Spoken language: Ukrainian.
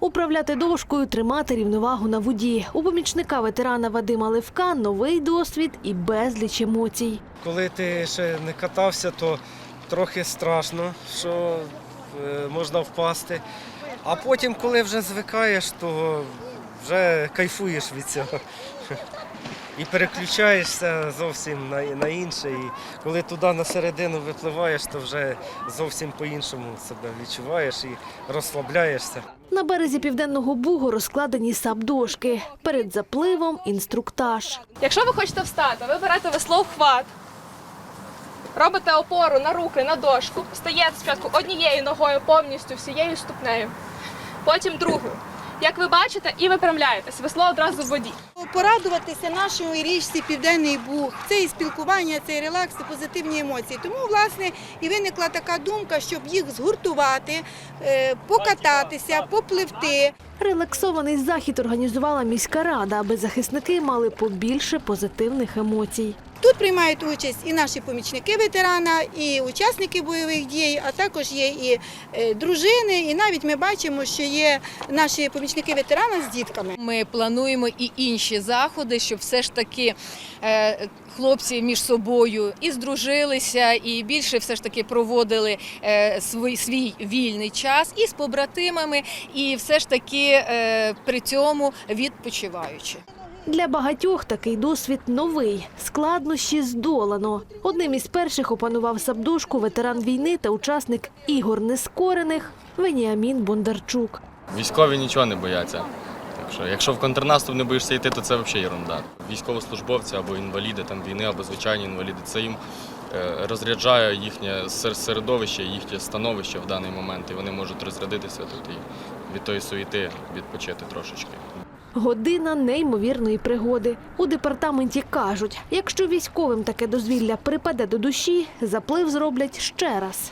Управляти дошкою, тримати рівновагу на воді. У помічника ветерана Вадима Левка новий досвід і безліч емоцій. Коли ти ще не катався, то трохи страшно, що е, можна впасти. А потім, коли вже звикаєш, то вже кайфуєш від цього. І переключаєшся зовсім на, на інше. І коли туди на середину випливаєш, то вже зовсім по-іншому себе відчуваєш і розслабляєшся. На березі південного бугу розкладені саб-дошки. Перед запливом інструктаж. Якщо ви хочете встати, ви берете весло в хват, робите опору на руки, на дошку, стаєте спочатку однією ногою повністю всією ступнею, потім другою. Як ви бачите, і випрямляєтесь, весло одразу в воді. Порадуватися нашій річці Південний Буг. Це і спілкування, це і релакс, це позитивні емоції. Тому, власне, і виникла така думка, щоб їх згуртувати, е, покататися, попливти. Релаксований захід організувала міська рада, аби захисники мали побільше позитивних емоцій. Тут приймають участь і наші помічники ветерана, і учасники бойових дій, а також є і е, дружини. І навіть ми бачимо, що є наші помічники ветерана з дітками. Ми плануємо і інші заходи, щоб все ж таки е, хлопці між собою і здружилися, і більше все ж таки проводили е, свій, свій вільний час і з побратимами, і все ж таки при цьому відпочиваючи. Для багатьох такий досвід новий. Складнощі здолано. Одним із перших опанував сабдошку ветеран війни та учасник ігор нескорених Веніамін Бондарчук. Військові нічого не бояться. Якщо в контрнаступ не боїшся йти, то це взагалі ерунда. Військовослужбовці або інваліди там війни, або звичайні інваліди, це їм е, розряджає їхнє сер- середовище, їхнє становище в даний момент, і вони можуть розрядитися тут і від тої суєти відпочити трошечки. Година неймовірної пригоди. У департаменті кажуть, якщо військовим таке дозвілля припаде до душі, заплив зроблять ще раз.